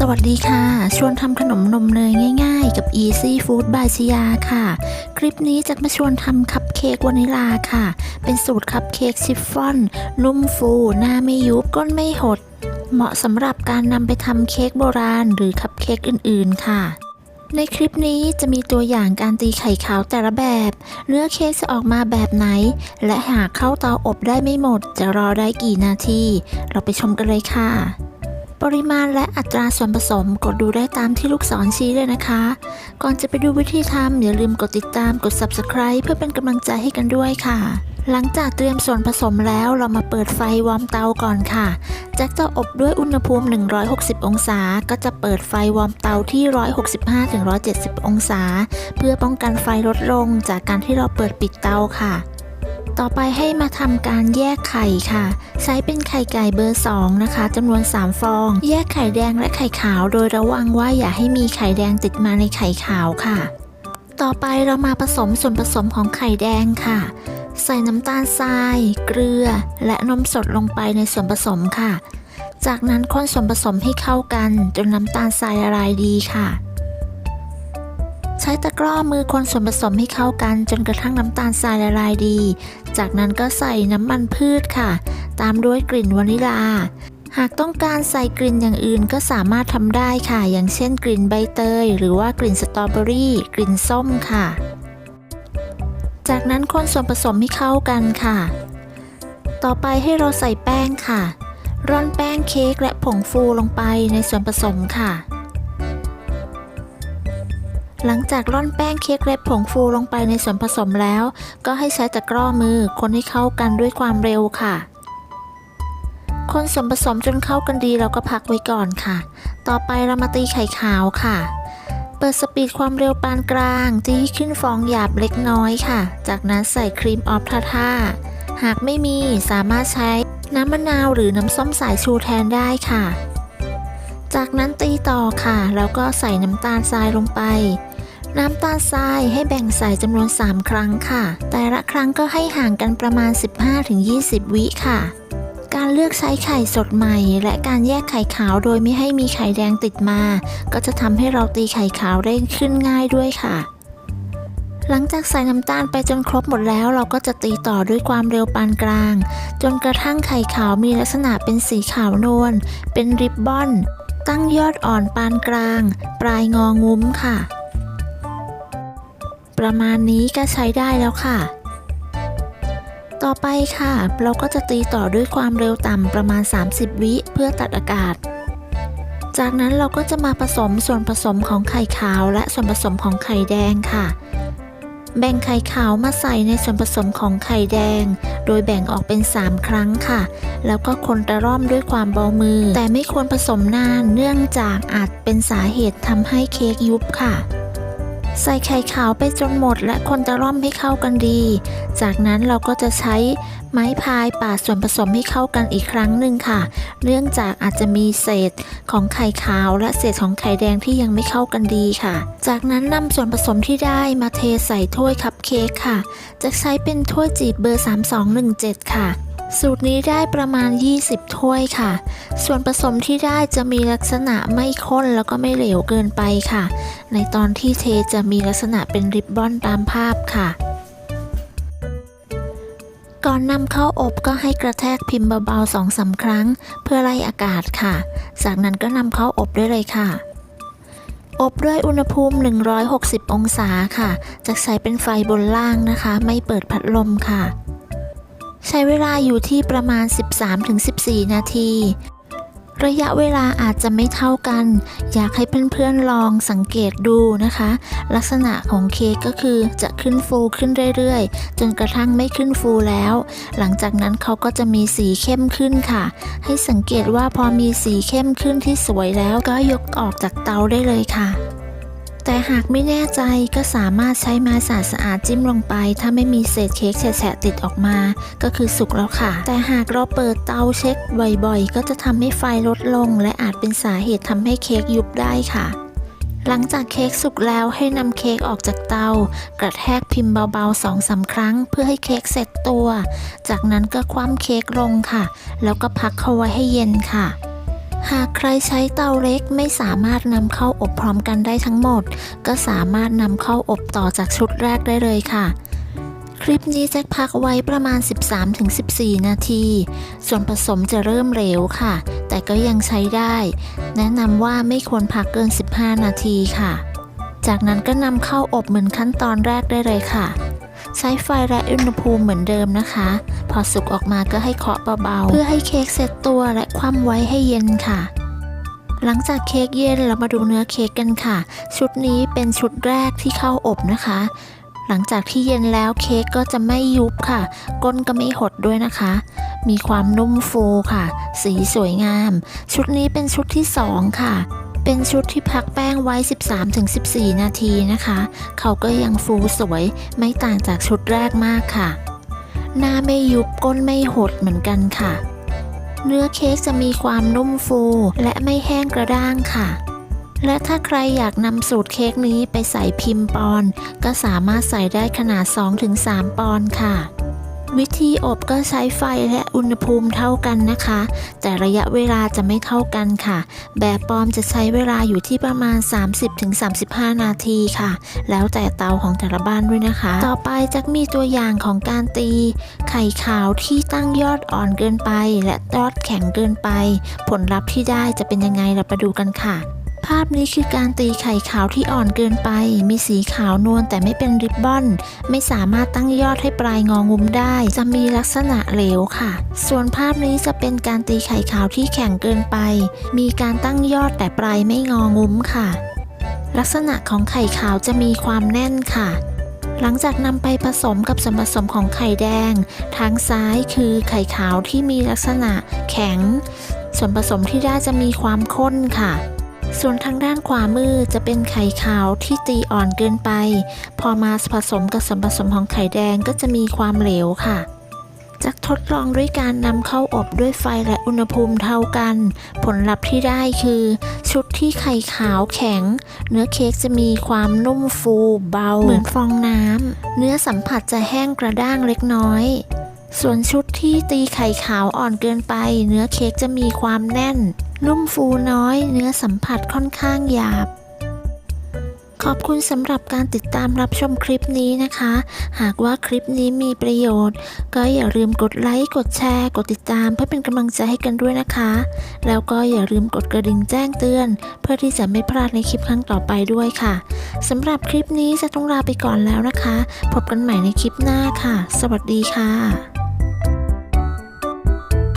สวัสดีค่ะ ชวนทำขนมนมเนยง่ายๆ กับ Easy Food by ชยาค่ะ คลิปนี้จะมาชวนทำคัพเค้กวานิลาค่ะ เป็นสูตรคัพเค้กชิฟฟ่อนนุ่มฟู หน้าไม่ยุบ ก้นไม่หด เหมาะสำหรับการนำไปทำเค้กโบราณหรือคัพเค้กอื่นๆค่ะ ในคลิปนี้จะมีตัวอย่างการตีไข่ขาวแต่ละแบบ เนื้อเค้กจะออกมาแบบไหน และหากเข้าเตาอบได้ไม่หมด จะรอได้กี่นาที เราไปชมกันเลยค่ะ ปริมาณและอัตราส่วนผสมกดดูได้ตามที่ลูกศรชี้เลยนะคะ ก่อนจะไปดูวิธีทำอย่าลืมกดติดตามกด subscribe เพื่อเป็นกำลังใจให้กันด้วยค่ะ หลังจากเตรียมส่วนผสมแล้วเรามาเปิดไฟวอร์มเตาก่อนค่ะแจ็คจะอบด้วยอุณหภูมิ 160 องศา ก็จะเปิดไฟวอร์มเตาที่ 165-170 องศา เพื่อป้องกันไฟลดลงจากการที่เราเปิดปิดเตาค่ะ ต่อไปให้มาทำการแยกไข่ค่ะ ใช้เป็นไข่ไก่เบอร์ 2 นะคะจำนวน 3 ฟอง แยกไข่แดงและไข่ขาว โดยระวังว่าอย่าให้มีไข่แดงติดมาในไข่ขาวค่ะ ต่อไปเรามาผสมส่วนผสมของไข่แดงค่ะ ใส่น้ำตาลทราย เกลือ และนมสดลงไปในส่วนผสมค่ะ จากนั้นคนส่วนผสมให้เข้ากัน จนน้ำตาลทรายละลายดีค่ะ ใช้ตะกร้อมือคนส่วนผสมให้เข้ากันจนกระทั่งน้ำตาลทรายละลายดี จากนั้นก็ใส่น้ำมันพืชค่ะ ตามด้วยกลิ่นวานิลา หากต้องการใส่กลิ่นอย่างอื่นก็สามารถทำได้ค่ะ อย่างเช่นกลิ่นใบเตย หรือว่ากลิ่นสตรอเบอรี่ กลิ่นส้มค่ะ จากนั้นคนส่วนผสมให้เข้ากันค่ะ ต่อไปให้เราใส่แป้งค่ะ ร่อนแป้งเค้กและผงฟูลงไปในส่วนผสมค่ะ หลังจากร่อนแป้งเค้กและผงฟูลงไปในส่วนผสมแล้ว ก็ให้ใช้ตะกร้อมือคนให้เข้ากันด้วยความเร็วค่ะ คนส่วนผสมจนเข้ากันดีเราก็พักไว้ก่อนค่ะ ต่อไปเรามาตีไข่ขาวค่ะ เปิดสปีดความเร็วปานกลางตีให้ขึ้นฟองหยาบเล็กน้อยค่ะ จากนั้นใส่ครีมออฟทาท่าหากไม่มีสามารถใช้น้ำมะนาวหรือน้ำส้มสายชูแทนได้ค่ะ จากนั้นตีต่อค่ะ แล้วก็ใส่น้ำตาลทรายลงไป น้ำตาลทรายให้แบ่งใส่จำนวน 3 ครั้งค่ะ แต่ละครั้งก็ให้ห่างกันประมาณ 15-20 วิค่ะ การเลือกใช้ไข่สดใหม่ และการแยกไข่ขาวโดยไม่ให้มีไข่แดงติดมา ก็จะทำให้เราตีไข่ขาวได้ขึ้นง่ายด้วยค่ะหลังจากใส่น้ำตาลไปจนครบหมดแล้ว เราก็จะตีต่อด้วยความเร็วปานกลาง จนกระทั่งไข่ขาวมีลักษณะเป็นสีขาวนวลเป็นริบบอน ตั้งยอดอ่อนปานกลาง ปลายงองุ้มค่ะ ประมาณนี้ก็ใช้ได้แล้วค่ะ ต่อไปค่ะ เราก็จะตีต่อด้วยความเร็วต่ำประมาณ 30 วิเพื่อตัดอากาศ จากนั้นเราก็จะมาผสมส่วนผสมของไข่ขาวและส่วนผสมของไข่แดงค่ะ แบ่งไข่ขาวมาใส่ในส่วนผสมของไข่แดง โดยแบ่งออกเป็น 3 ครั้งค่ะ แล้วก็คนตะร่อมด้วยความเบามือ แต่ไม่ควรผสมนานเนื่องจากอาจเป็นสาเหตุทำให้เค้กยุบค่ะ ใส่ไข่ขาวไปจนหมดและคนตะร่อมให้เข้ากันดี จากนั้นเราก็จะใช้ไม้พายปาดส่วนผสมให้เข้ากันอีกครั้งหนึ่งค่ะ เนื่องจากอาจจะมีเศษของไข่ขาวและเศษของไข่แดงที่ยังไม่เข้ากันดีค่ะ จากนั้นนำส่วนผสมที่ได้มาเทใส่ถ้วยคัพเค้กค่ะ จะใช้เป็นถ้วยจีบเบอร์ 3217 ค่ะ สูตรนี้ได้ประมาณ 20 ถ้วยค่ะ ส่วนผสมที่ได้จะมีลักษณะไม่ข้นแล้วก็ไม่เหลวเกินไปค่ะ ในตอนที่เทจะมีลักษณะเป็นริบบอนตามภาพค่ะ ก่อนนำเข้าอบก็ให้กระแทกพิมพ์เบาๆสองสาครั้ง เพื่อไล่อากาศค่ะ จากนั้นก็นำเข้าอบได้เลยค่ะ อบด้วยอุณหภูมิ 160 องศาค่ะ จะใช้เป็นไฟบนล่างนะคะ ไม่เปิดพัดลมค่ะ ใช้เวลาอยู่ที่ประมาณ 13-14 นาที ระยะเวลาอาจจะไม่เท่ากัน อยากให้เพื่อนๆลองสังเกตดูนะคะ ลักษณะของเค้กก็คือจะขึ้นฟูขึ้นเรื่อยๆ จนกระทั่งไม่ขึ้นฟูแล้ว หลังจากนั้นเขาก็จะมีสีเข้มขึ้นค่ะ ให้สังเกตว่าพอมีสีเข้มขึ้นที่สวยแล้วก็ยกออกจากเตาได้เลยค่ะ แต่หากไม่แน่ใจก็สามารถใช้ไม้สะสะอาดจิ้มลงไป ถ้าไม่มีเศษเค้กแฉะติดออกมา ก็คือสุกแล้วค่ะ แต่หากเราเปิดเตาเช็คบ่อยๆ ก็จะทำให้ไฟลดลง และอาจเป็นสาเหตุทำให้เค้กยุบได้ค่ะหลังจากเค้กสุกแล้วให้นำเค้กออกจากเตา กระแทกพิมพ์เบาๆ2องสาครั้ง เพื่อให้เค้กเสร็จตัว จากนั้นก็คว่ำเค้กลงค่ะ แล้วก็พักเขาไว้ให้เย็นค่ะ หากใครใช้เตาเล็กไม่สามารถนำเข้าอบพร้อมกันได้ทั้งหมด ก็สามารถนำเข้าอบต่อจากชุดแรกได้เลยค่ะ คลิปนี้แจ็คพักไว้ประมาณ 13-14 นาที ส่วนผสมจะเริ่มเหลวค่ะ แต่ก็ยังใช้ได้ แนะนำว่าไม่ควรพักเกิน 15 นาทีค่ะ จากนั้นก็นำเข้าอบเหมือนขั้นตอนแรกได้เลยค่ะ ใช้ไฟและอุณหภูมิเหมือนเดิมนะคะ พอสุกออกมาก็ให้เคาะเบาๆ เพื่อให้เค้กเซตตัวและคว่ำไว้ให้เย็นค่ะ หลังจากเค้กเย็นเรามาดูเนื้อเค้กกันค่ะ ชุดนี้เป็นชุดแรกที่เข้าอบนะคะ หลังจากที่เย็นแล้วเค้กก็จะไม่ยุบค่ะ ก้นก็ไม่หดด้วยนะคะ มีความนุ่มฟูค่ะ สีสวยงาม ชุดนี้เป็นชุดที่สองค่ะ เป็นชุดที่พักแป้งไว้ 13-14 นาทีนะคะ เขาก็ยังฟูสวยไม่ต่างจากชุดแรกมากค่ะ หน้าไม่ยุบก้นไม่หดเหมือนกันค่ะ เนื้อเค้กจะมีความนุ่มฟูและไม่แห้งกระด้างค่ะ และถ้าใครอยากนำสูตรเค้กนี้ไปใส่พิมพ์ปอน ก็สามารถใส่ได้ขนาด 2-3 ปอนค่ะ วิธีอบก็ใช้ไฟและอุณหภูมิเท่ากันนะคะ แต่ระยะเวลาจะไม่เท่ากันค่ะ แบบปลอมจะใช้เวลาอยู่ที่ประมาณ 30-35 นาทีค่ะ แล้วแต่เตาของแต่ละบ้านด้วยนะคะ ต่อไปจะมีตัวอย่างของการตี ไข่ขาวที่ตั้งยอดอ่อนเกินไป และยอดแข็งเกินไป ผลลัพธ์ที่ได้จะเป็นยังไงเราไปดูกันค่ะ ภาพนี้คือการตีไข่ขาวที่อ่อนเกินไป มีสีขาวนวลแต่ไม่เป็นริบบอน ไม่สามารถตั้งยอดให้ปลายงองุ้มได้ จะมีลักษณะเหลวค่ะ ส่วนภาพนี้จะเป็นการตีไข่ขาวที่แข็งเกินไป มีการตั้งยอดแต่ปลายไม่งองุ้มค่ะ ลักษณะของไข่ขาวจะมีความแน่นค่ะหลังจากนำไปผสมกับส่วนผสมของไข่แดง ทางซ้ายคือไข่ขาวที่มีลักษณะแข็ง ส่วนผสมที่ได้จะมีความข้นค่ะ ส่วนทางด้านขวามือจะเป็นไข่ขาวที่ตีอ่อนเกินไป พอมาผสมกับส่วนผสมของไข่แดงก็จะมีความเหลวค่ะจากทดลองด้วยการนำเข้าอบด้วยไฟและอุณหภูมิเท่ากัน ผลลัพธ์ที่ได้คือ ชุดที่ไข่ขาวแข็ง เนื้อเค้กจะมีความนุ่มฟูเบา เหมือนฟองน้ำเนื้อสัมผัสจะแห้งกระด้างเล็กน้อย ส่วนชุดที่ตีไข่ขาวอ่อนเกินไป เนื้อเค้กจะมีความแน่น นุ่มฟูน้อย เนื้อสัมผัสค่อนข้างหยาบ ขอบคุณสำหรับการติดตามรับชมคลิปนี้นะคะ หากว่าคลิปนี้มีประโยชน์ ก็อย่าลืมกดไลค์กดแชร์ กดติดตามเพื่อเป็นกำลังใจให้กันด้วยนะคะ แล้วก็อย่าลืมกดกระดิ่งแจ้งเตือน เพื่อที่จะไม่พลาดในคลิปครั้งต่อไปด้วยค่ะสำหรับคลิปนี้จะต้องลาไปก่อนแล้วนะคะ พบกันใหม่ในคลิปหน้าค่ะ สวัสดีค่ะ